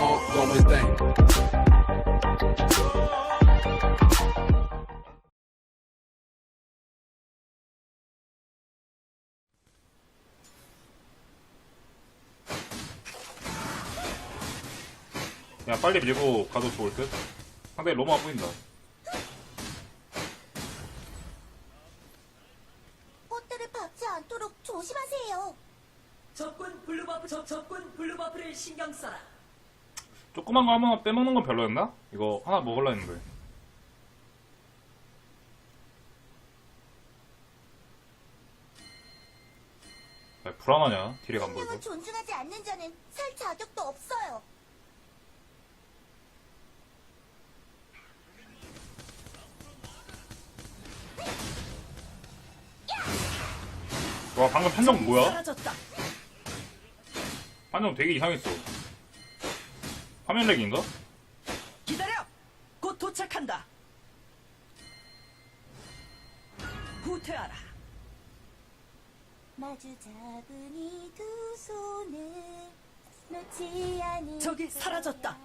ongoing thing. 야 빨리 밀고 가도 좋을 듯 상당히 로마 보인다 꽃들을 밟지 않도록 조심하세요. 적군 블루버프 적, 적군 블루버프를 신경 써라. 조그만 거 한 번 빼먹는 건 별로였나? 이거 하나 먹을라 했는데 야, 불안하냐 딜에 안 보이고 존중하지 않는 자는 살 자격도 없어요. 와 방금 판정 뭐야? 사라졌다. 판정 되게 이상했어 화면 렉인가? 기다려. 곧 도착한다. 후퇴하라. 마주 잡은 이 두 손을 놓지 않을 저기. 사라졌다.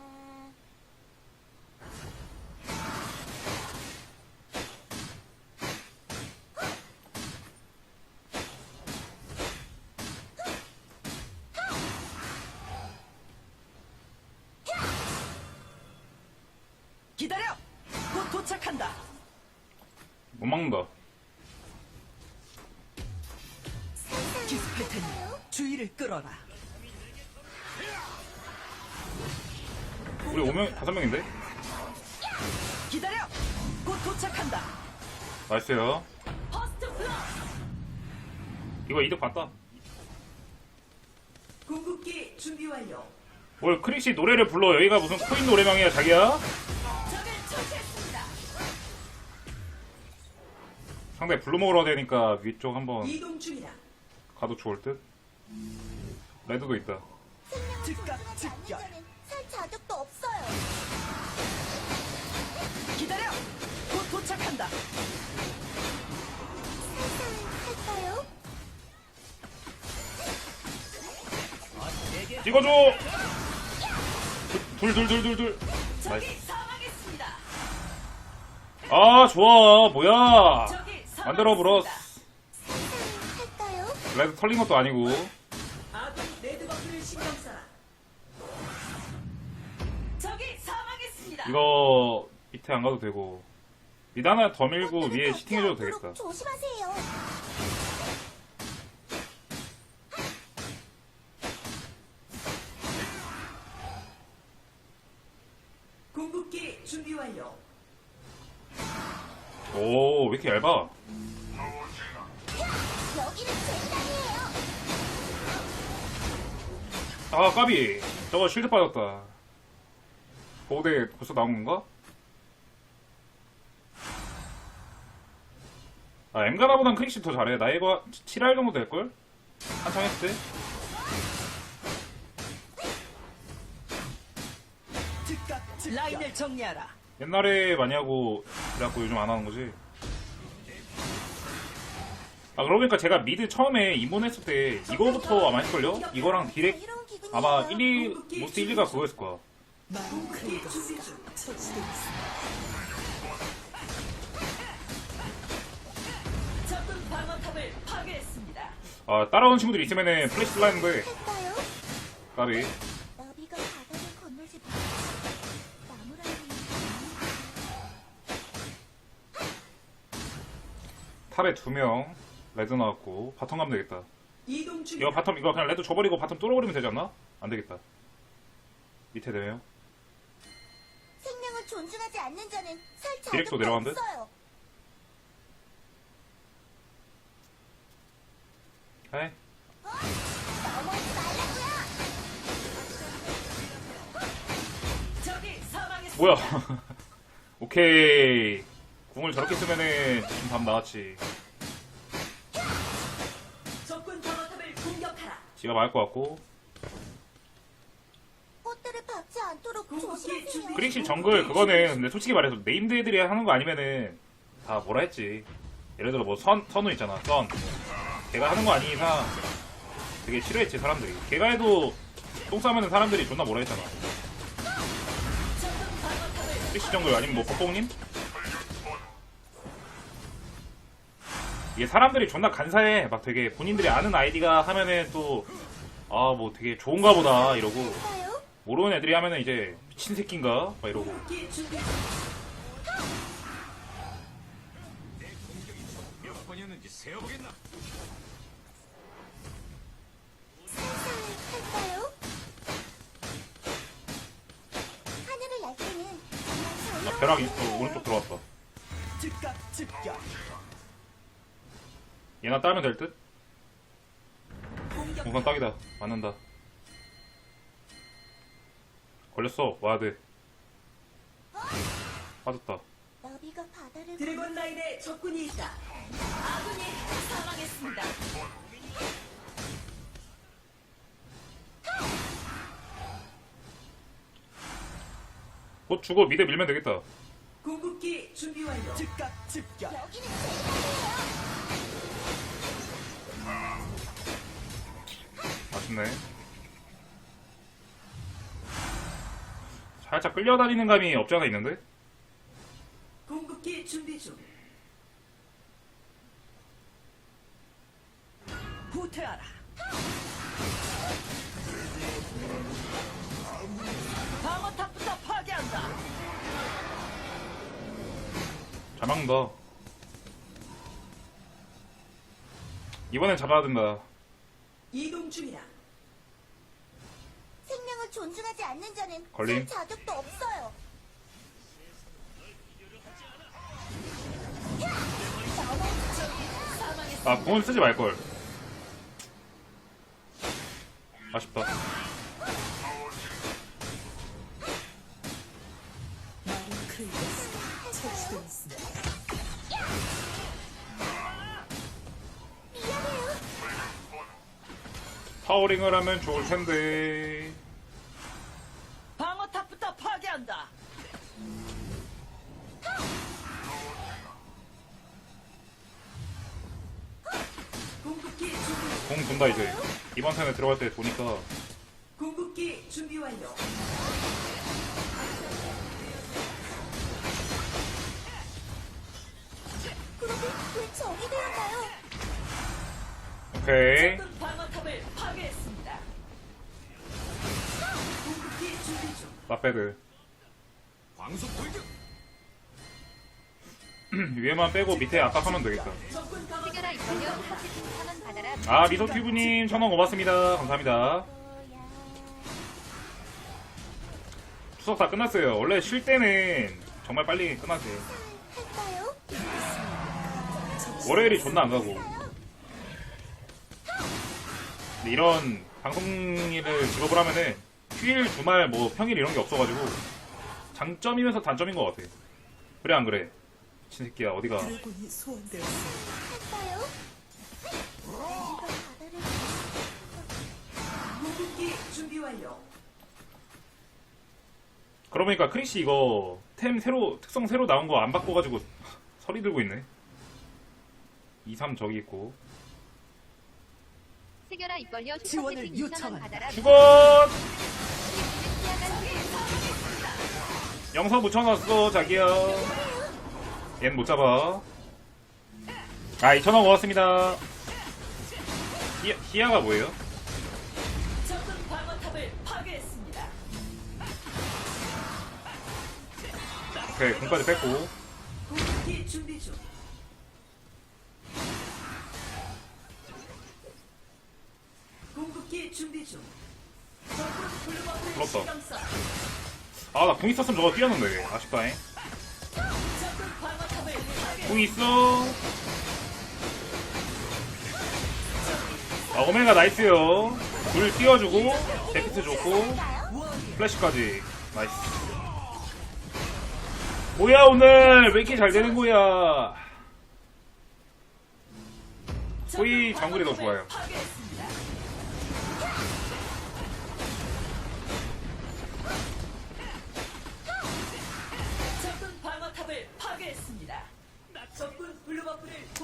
도착한다. 못 막는다 기습할 테니 주의를 끌어라. 우리 5명, 5명인데? 기다려. 곧 도착한다. 나이스요 퍼스트 플러. 이거 이득 봤다 궁극기 준비 완료. 뭘 크릭시 노래를 불러 여기가 무슨 코인 노래방이야 자기야? 적을. 상당히 블루 먹으러 되니까 위쪽 한번 이동 중이다. 가도 좋을 듯? 레드도 있다 즉각 즉결. 살 자격도 없어요. 기다려. 곧 도착한다. 할까요? 찍어줘! 둘 둘 둘 둘둘 적이 나이스. 사망했습니다. 아 좋아 뭐야. 만들어 브러스 할까요? 레드 털린 것도 아니고 아군 레드 버프를 신경 써라. 적이 사망했습니다. 이거 밑에 안 가도 되고 밑 하나 더 밀고 꽃들을 위에 밟지 시팅해줘도 되겠다 조심하세요. 궁극기 준비 완료. 오 왜 이렇게 얇아. 아 까비 저거 실드 빠졌다 보호대 벌써 나온 건가? 아 엠가나보단 크릭시 더 잘해 나이가 7할 정도 될걸? 한창 했을 때? 라인을 정리하라. 옛날에 많이 하고 그래갖고 요즘 안 하는 거지 아 그러고 보니까 제가 미드 처음에 입문했을 때 이거부터 아마 했걸요? 이거랑 디렉. 아마 1, 2, 모스트 1, 2가 그거였을 거야. 아 따라오는 친구들이 있으면은 플래시 할까요? 까비 탑에 두 명 레드 나왔고 바텀 가면 되겠다 이동 중. 이거 바텀 이거 그냥 레드 줘버리고 바텀 뚫어버리면 되지 않나? 안 되겠다 밑에 네명 생명을 존중하지 않는 자는 살 자격도? 없어요. 넘어오지 말라고요. 적이 사망했습니다. 뭐야 오케이 궁을 저렇게 쓰면은 좀답 나왔지 적군 방어탑을 공격하라. 지가 맞을 것 같고 꽃들을 밟지 않도록 조심하세요. 크릭시 정글 그거는 근데 솔직히 말해서 네임드 애들이 하는 거 아니면은 다 뭐라 했지 예를 들어 뭐 선, 선우 있잖아 선 걔가 하는 거 아닌 이상 되게 싫어했지 사람들이 걔가 해도 똥 싸면은 사람들이 존나 뭐라 했잖아 크리시 정글 아니면 뭐 뽀뽕님? 이게 사람들이 존나 간사해. 막 되게 본인들이 아는 아이디가 하면은 또, 아, 뭐 되게 좋은가 보다, 이러고. 모르는 애들이 하면은 이제 미친 새끼인가? 막 이러고. 아, 자유로운 벼락, 어, 오른쪽 들어왔다. 즉각 즉격. 얘나 따면 될 듯? 공격. 우선 딱이다. 맞는다. 걸렸어. 와야 돼. 빠졌다. 너비가 바다를 드래곤 라인에 적군이 있다. 아군이 사망했습니다. 곧 주고 미드 밀면 되겠다. 궁극기 준비 완료. 즉각 즉격. 여기는 제맛 있네. 살짝 끌려다니는 감이 없지 않아 있는데? 궁극기 준비 중. 후퇴하라. 방어탑부터 파괴한다. 잘 막는다. 이번엔 잡아야 된다. 이동 중이야. 존중하지 않는 자는 걸림. 살 자격도 없어요. 아, 공을 쓰지 말걸. 아쉽다. 파워링을 하면 좋을 텐데. 공 돈다, 이제. 이번 턴에 들어갈 때 보니까. 궁극기 준비 완료. 그런데 왜 적이 되었나요? 오케이. 적군 방어탑을 파괴했습니다. 궁극기 준비 중. 나빼드. 위에만 빼고 밑에 압박하면 되겠다. 적군 방어 아, 미소튜브님, 천원 고맙습니다. 감사합니다. 추석 다 끝났어요. 원래 쉴 때는 정말 빨리 끝나지. 할까요? 월요일이 존나 안 가고. 근데 이런 방송일을 직업을 하면은 휴일, 주말, 뭐 평일 이런 게 없어가지고 장점이면서 단점인 것 같아. 그래 안 그래? 미친 새끼야 어디가? 할까요? 너비가 바다를 궁극기 준비 완료. 그러고 보니까 크리시 이거 템 새로 특성 새로 나온 거 안 바꿔가지고 서리 들고 있네. 2, 3 저기 있고. 해결아 입벌려 지원을 슈퍼채팅 2천원 요청한다. 받아라. 죽어! 영서 묻혀놨어 자기야. 얜 못 잡아. 아 2천원 고맙습니다. 히야, 히야가 뭐예요? 적군 방어탑을 파괴했습니다. 오케이 공까지 뺐고. 궁극기 준비 중. 궁극기 준비 중. 적군 블루버프를 불었다. 실험사. 아나궁 있었으면 저거 뛰었는데 아쉽다잉. 적군 방어탑을 파괴. 궁 있어. 아 오메가 나이스요. 불 띄워주고 데피트 좋고 플래시까지 나이스. 뭐야 오늘 왜 이렇게 잘 되는 거야? 소위 정글이 더 좋아요.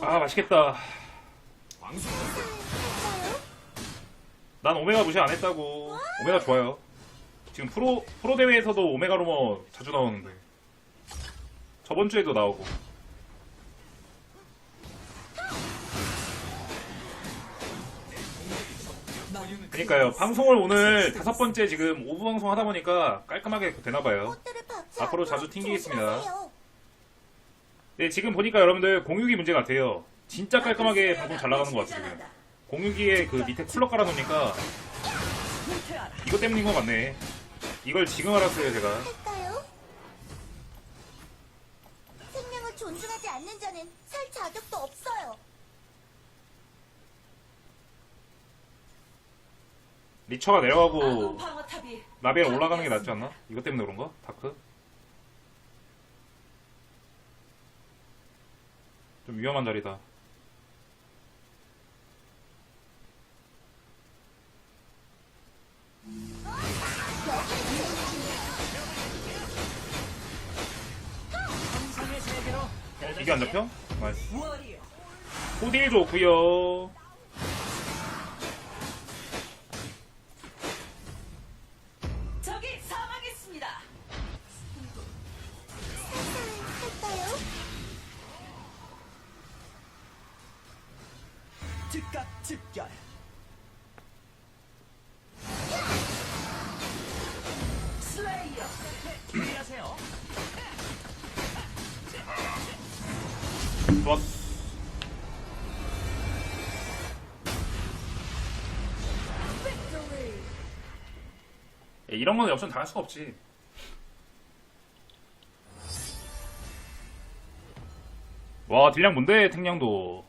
아 맛있겠다. 난 오메가 무시 안 했다고. 오메가 좋아요. 지금 프로 프로 대회에서도 오메가 로머 자주 나오는데. 저번 주에도 나오고. 그러니까요. 방송을 오늘 다섯 번째 지금 오브 방송 하다 보니까 깔끔하게 되나 봐요. 꽃들을 박지 앞으로 자주 튕기겠습니다. 네, 지금 보니까 여러분들 공유기 문제 같아요. 진짜 깔끔하게 방송 잘 나가는 것 같아요. 공유기에 그 밑에 쿨러 깔아놓으니까. 이것 때문인 것 같네. 이걸 지금 알았어요, 제가. 할까요? 생명을 존중하지 않는 자는 살 자격도 없어요. 리처가 내려가고 방어탑이 라벨 올라가는 게 낫지 않나? 이것 때문에 그런가? 다크? 좀 위험한 자리다. 이게 안 잡혀? 나이스. 호딜 좋구요. 적이 사망했습니다. 할까요? 즉각 집결. 좋았어. 야, 이런 거는 옵션 다할 수가 없지. 와, 딜량 뭔데, 탱량도.